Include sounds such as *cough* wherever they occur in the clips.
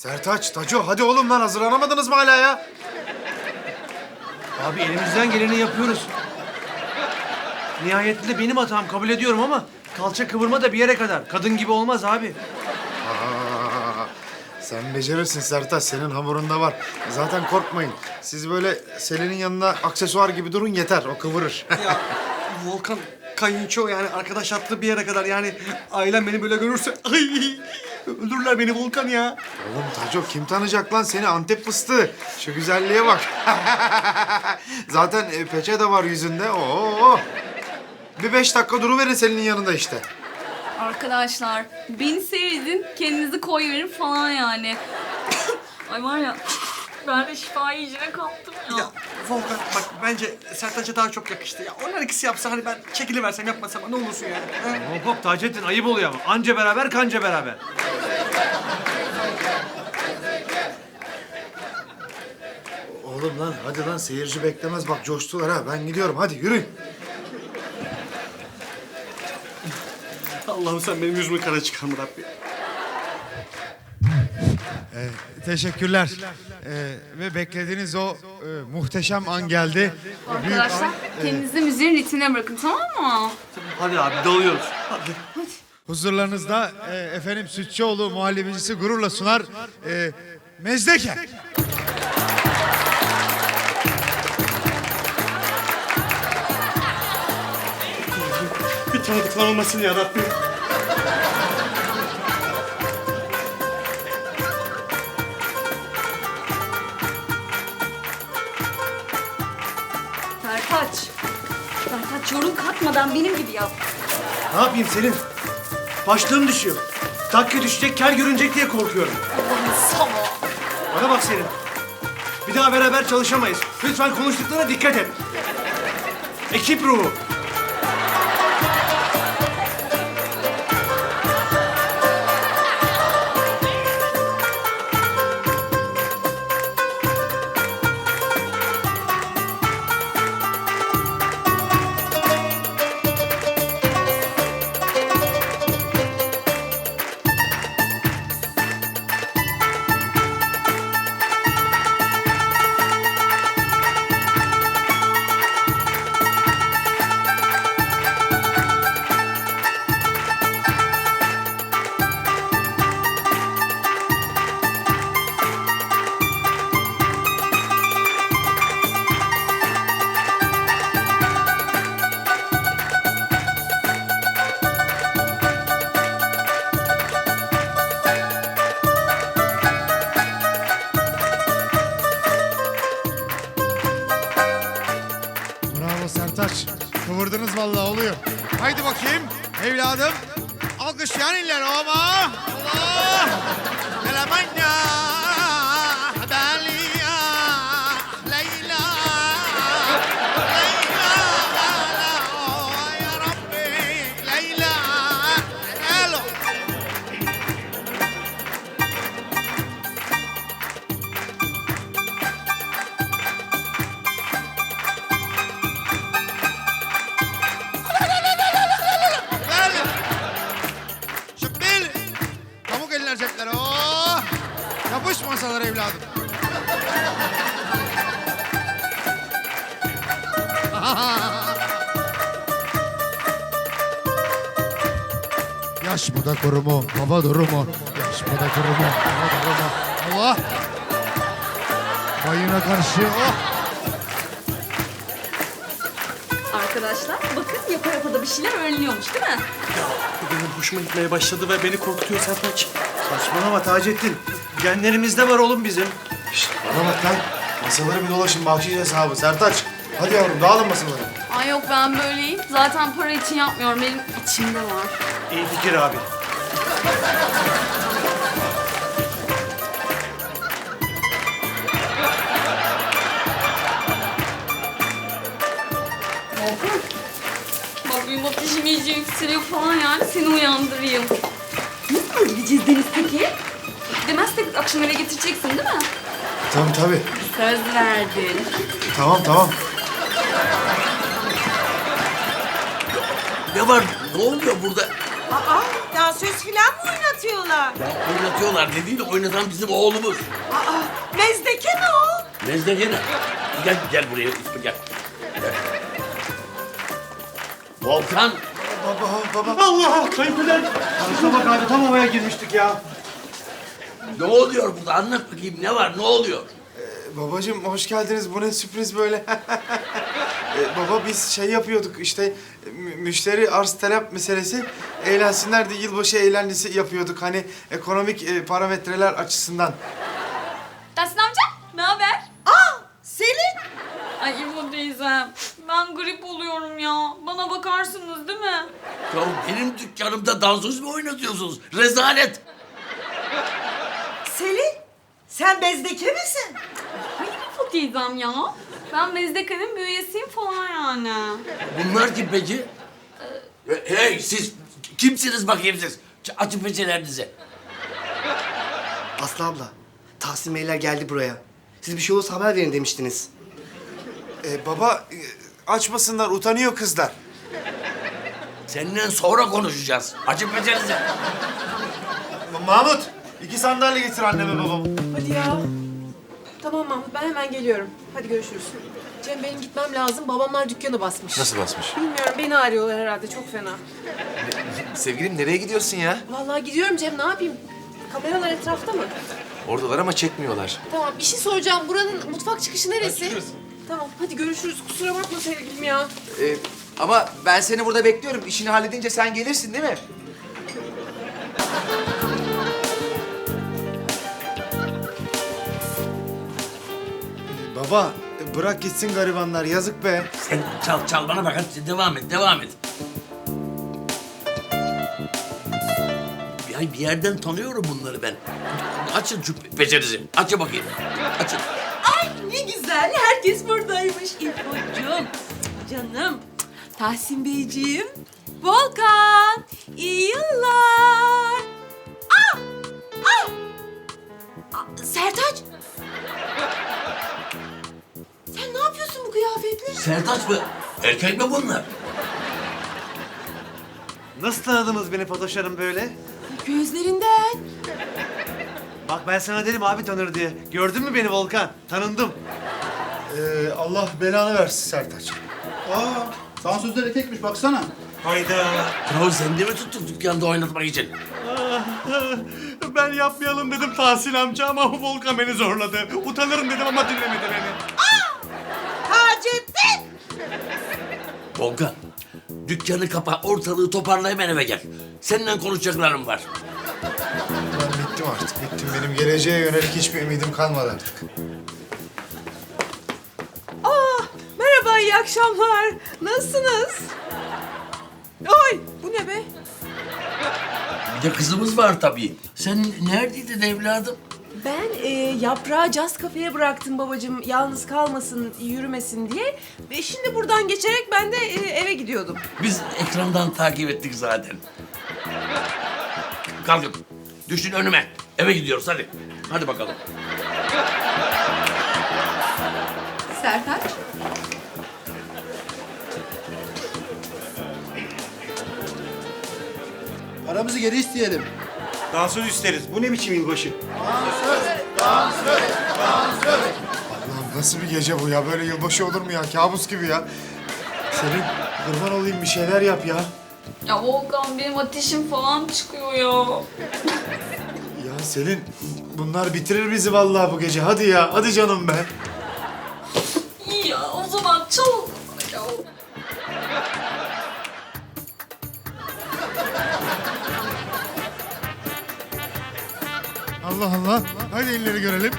Sertaç, Taco hadi oğlum lan hazırlanamadınız mı hala ya? Abi elimizden geleni yapıyoruz. Nihayetinde benim hatam kabul ediyorum ama kalça kıvırma da bir yere kadar. Kadın gibi olmaz abi. Aa, sen becerirsin Sertaç, senin hamurunda var. Zaten korkmayın. Siz böyle Selin'in yanına aksesuar gibi durun yeter, o kıvırır. Ya Volkan kayınço yani arkadaş attı bir yere kadar yani ailem beni böyle görürse ay öldürürler beni Volkan ya. Oğlum Taco kim tanıyacak lan seni Antep fıstığı? Şu güzelliğe bak. *laughs* Zaten e, peçe de var yüzünde. Oo. Bir beş dakika duruverin Selin'in yanında işte. Arkadaşlar beni seyredin, kendinizi koyverin falan yani. *coughs* Ay var ya ben de şifa yiyicine kaptım ya. Ya Volkan bak bence Sertaç'a daha çok yakıştı ya. Onlar ikisi yapsa hani ben çekiliversem yapmasam ne olursun yani. ha? Hop hop Taceddin ayıp oluyor ama. Anca beraber kanca beraber. Oğlum lan hadi lan seyirci beklemez bak coştular ha. Ben gidiyorum hadi yürüyün. Allah'ım sen benim yüzümü kara çıkarma Rabbi. Teşekkürler. Ee, ve beklediğiniz o e, muhteşem an geldi. Büyük an. Arkadaşlar kendinizi müziğin ritmine bırakın tamam mı? Hadi abi dalıyoruz. Huzurlarınızda e, efendim Sütçüoğlu muhallebicisi gururla sunar. E, Mezdeke. Bir tanıdıklar olmasın ya. Yorum katmadan benim gibi yap. Ne yapayım Selin? Başlığım düşüyor. Takke düşecek, kel görünecek diye korkuyorum. Allah'ım sana. Bana bak Selin. Bir daha beraber çalışamayız. Lütfen konuştuklarına dikkat et. Ekip ruhu. Vallahi oluyor. Haydi bakayım evladım. Alkışlayan iller ama. Allah. Elemanya. Kurumu, hava durumu. Yaş mı da kurumu, hava durumu. Allah. Bayına karşı. Oh. Arkadaşlar bakın yapa yapa da bir şeyler öğreniyormuş değil mi? Bu benim hoşuma gitmeye başladı ve beni korkutuyor Sertaç. Saçmalama Taceddin. Genlerimizde var oğlum bizim. Şişt, bana bak lan. Masaları bir dolaşın bahşiş hesabı. Sertaç. Hadi yavrum dağılın masaları. Ay yok ben böyleyim. Zaten para için yapmıyorum. Benim içimde var. İyi fikir abi. Bak benim ateşim iyice yükseliyor falan yani seni uyandırayım. Nasıl gideceğiz Deniz peki? Demezsek akşam eve getireceksin değil mi? Tabii tabii. Söz verdin. Tamam tamam. Ne var? Ne oluyor burada? Aa, dansöz falan mı oynatıyorlar? Ya oynatıyorlar dediğiyle oynatan bizim oğlumuz. Aa, mezdeke mi o? Nezdeke ne? Gel, gel buraya İsmi gel. gel. Volkan, Baba, baba. Allah kayınpeder. Şansa bak abi tam havaya girmiştik ya. ne oluyor burada? Anlat bakayım ne var, ne oluyor? Babacığım hoş geldiniz. Bu ne sürpriz böyle. *laughs* Ee, baba biz şey yapıyorduk işte mü- müşteri arz talep meselesi eğlensinler diye yılbaşı eğlencesi yapıyorduk. Hani ekonomik e, parametreler açısından. Tahsin amca ne haber? Aa, Selin. Ay İbo teyzem ben grip oluyorum ya. Bana bakarsınız değil mi? Ya benim dükkanımda dansöz mü oynatıyorsunuz? Rezalet. Selin, sen bezdeke misin? Ay İbo teyzem ya. Ben Mezdeka'nın bir üyesiyim falan yani. Bunlar kim peki? Ee, Hey siz kimsiniz bakayım siz? Ç- Açın peçelerinizi. Aslı abla, Tahsin Beyler geldi buraya. Siz bir şey olursa haber verin demiştiniz. Ee, baba e, açmasınlar utanıyor kızlar. Seninle sonra konuşacağız. Açın peçenizi. Ma- Mahmut iki sandalye getir anneme babama. Hadi ya. Tamam Mahmut ben hemen geliyorum. Hadi görüşürüz. Cem benim gitmem lazım. Babamlar dükkanı basmış. Nasıl basmış? Bilmiyorum beni arıyorlar herhalde çok fena. Sevgilim nereye gidiyorsun ya? Vallahi gidiyorum Cem ne yapayım? Kameralar etrafta mı? Oradalar ama çekmiyorlar. Tamam bir şey soracağım. Buranın mutfak çıkışı neresi? Tamam hadi görüşürüz. Kusura bakma sevgilim ya. Ee, ama ben seni burada bekliyorum. İşini halledince sen gelirsin değil mi? Baba e, bırak gitsin garibanlar yazık be. Sen çal çal bana bak hadi devam et devam et. Ya bir yerden tanıyorum bunları ben. Açın şu peçenizi. Açın bakayım. Açın. Ay ne güzel, herkes buradaymış. İfo'cum, canım. Tahsin Beyciğim, Volkan, iyi yıllar. Aa, aa. Aa, Sertaç. Bu kıyafetle? Sertaç mı? Erkek mi bunlar? Nasıl tanıdınız beni Fatoş Hanım böyle? Gözlerinden. Bak ben sana dedim abi tanır diye. Gördün mü beni Volkan? Tanındım. Ee, Allah belanı versin Sertaç. Aa, sansözler etekmiş baksana. Hayda. Ya sen de mi tuttun dükkanda oynatmak için? Ben yapmayalım dedim Tahsin amca ama Volkan beni zorladı. Utanırım dedim ama dinlemedi beni. Volkan, dükkanı kapa, ortalığı toparla hemen eve gel. Seninle konuşacaklarım var. Ben bittim artık bittim. Benim geleceğe yönelik hiçbir ümidim kalmadı artık. Aa, merhaba iyi akşamlar. Nasılsınız? Ay bu ne be? Bir de kızımız var tabii. Sen neredeydin evladım? Ben e, yaprağı caz kafeye bıraktım babacığım yalnız kalmasın, yürümesin diye. Ve şimdi buradan geçerek ben de e, eve gidiyordum. Biz ekrandan takip ettik zaten. Kalkın. Düşün önüme. Eve gidiyoruz hadi. Hadi bakalım. Sertaç. Paramızı geri isteyelim. Dansöz isteriz. Bu ne biçim yılbaşı? Allah'ım nasıl bir gece bu ya? Böyle yılbaşı olur mu ya? Kabus gibi ya. Selin kurban olayım bir şeyler yap ya. Ya Volkan benim ateşim falan çıkıyor ya. Ya Selin bunlar bitirir bizi vallahi bu gece. Hadi ya hadi canım be. İyi ya o zaman çabuk. Ya. Allah Allah. Hadi elleri görelim.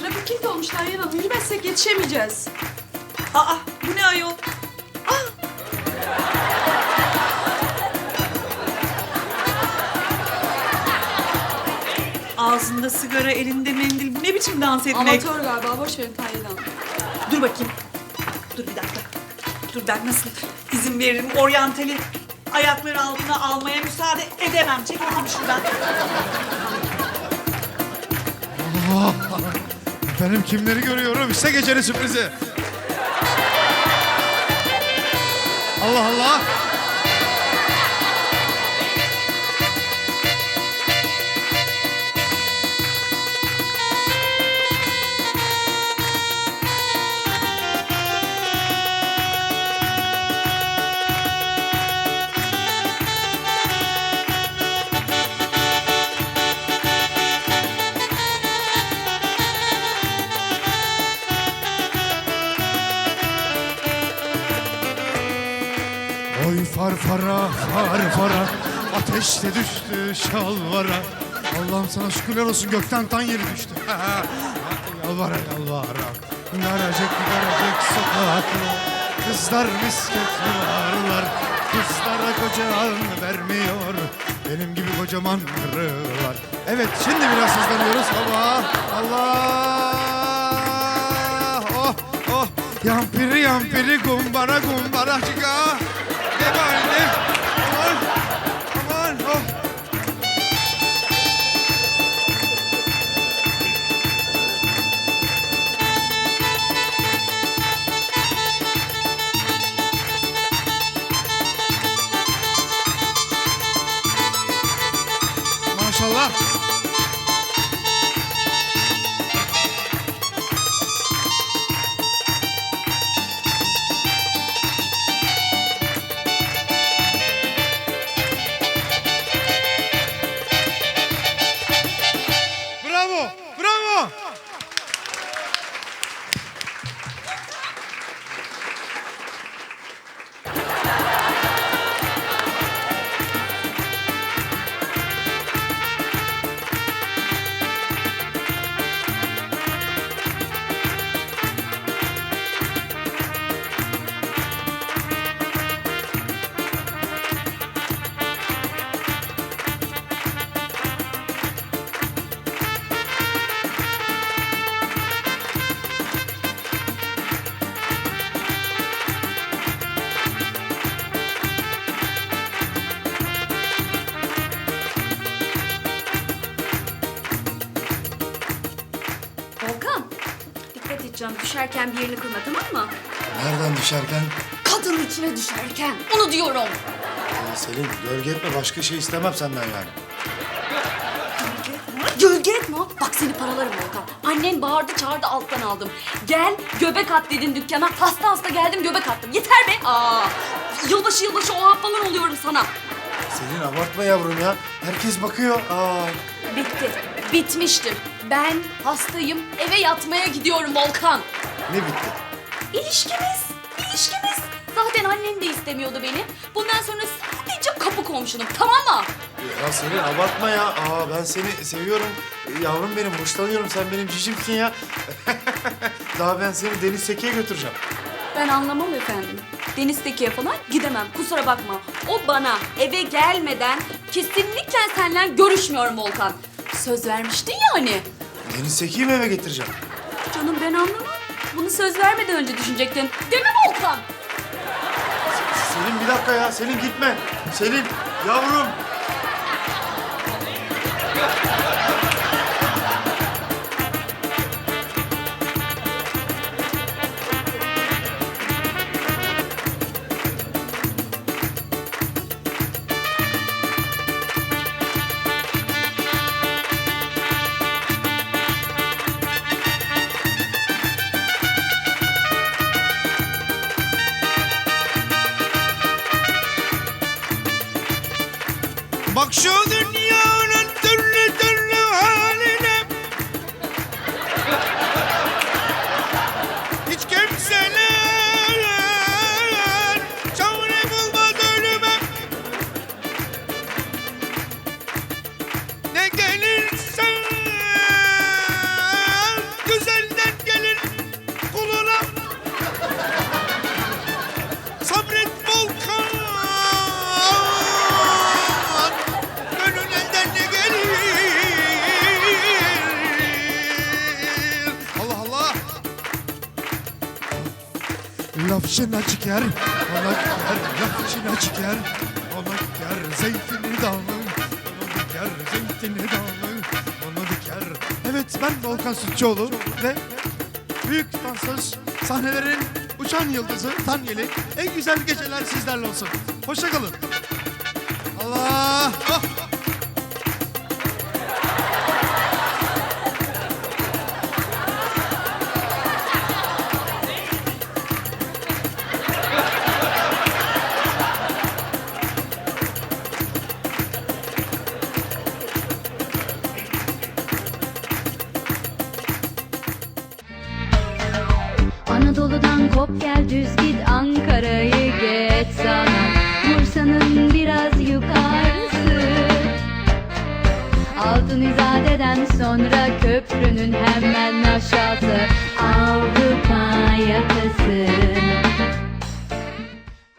Trafik kilit olmuş Deryan Hanım. Yürümezsek yetişemeyeceğiz. Aa bu ne ayol? Ağzında sigara, elinde mendil. Bu ne biçim dans etmek? Amatör galiba boş verin Tayyip'den. Dur bakayım. Dur bir dakika. Dur ben nasıl izin veririm oryantali? ayakları altına almaya müsaade edemem. Çek bakayım şuradan. Efendim kimleri görüyorum? İşte gecenin sürprizi. Allah Allah. Farfara farfara Ateşte düştü şalvara. Allah'ım sana şükürler olsun gökten tan yeri düştü. Yalvara yalvara. Daracık daracık sokaklar. Kızlar misket varlar Kızlara kocan vermiyor. Benim gibi kocaman karılar Evet şimdi biraz hızlanıyoruz. Allah Allah. Oh oh. Yampiri yampiri gumbara gumbara çıka Ne var ne Aman aman oh Maşallah. Edeceğim. Düşerken bir yerini kırma tamam mı? Nereden düşerken? Kadının içine düşerken. Onu diyorum. Aa, Selin gölge etme başka şey istemem senden yani. Gölge etme. Bak seni paralarım Volkan. Annen bağırdı çağırdı alttan aldım. Gel göbek at dedin dükkana. Hasta hasta geldim göbek attım. Yeter be. Aa, yılbaşı yılbaşı o falan oluyorum sana. Selin abartma yavrum ya. Herkes bakıyor. Aa. Bitti. Bitmiştir. Ben hastayım. Eve yatmaya gidiyorum Volkan. Ne bitti? İlişkimiz. ilişkimiz. Zaten annen de istemiyordu beni. Bundan sonra sadece kapı komşunum. Tamam mı? Ya Selin abartma ya. Aa ben seni seviyorum. Ee, Yavrum benim hoşlanıyorum. Sen benim cicimsin ya. *laughs* Daha ben seni Deniz Seki'ye götüreceğim. Ben anlamam efendim. Deniz Teki'ye falan gidemem. Kusura bakma. O bana eve gelmeden kesinlikle seninle görüşmüyorum Volkan. Söz vermiştin ya hani. Deniz Seki'yi mi eve getireceğim? Canım ben anlamam. Bunu söz vermeden önce düşünecektin. Değil mi Volkan? Selin bir dakika ya. Selin gitme. Selin yavrum. İçine çıkar Ona gider içine çıkar Ona zeytini dalı Onu diker zeytini dalı Onu diker Evet ben Volkan Sütçüoğlu ve Büyük dansöz sahnelerin uçan yıldızı Tanyeli En güzel geceler sizlerle olsun. Hoşçakalın Allah! oh. Köprünün hemen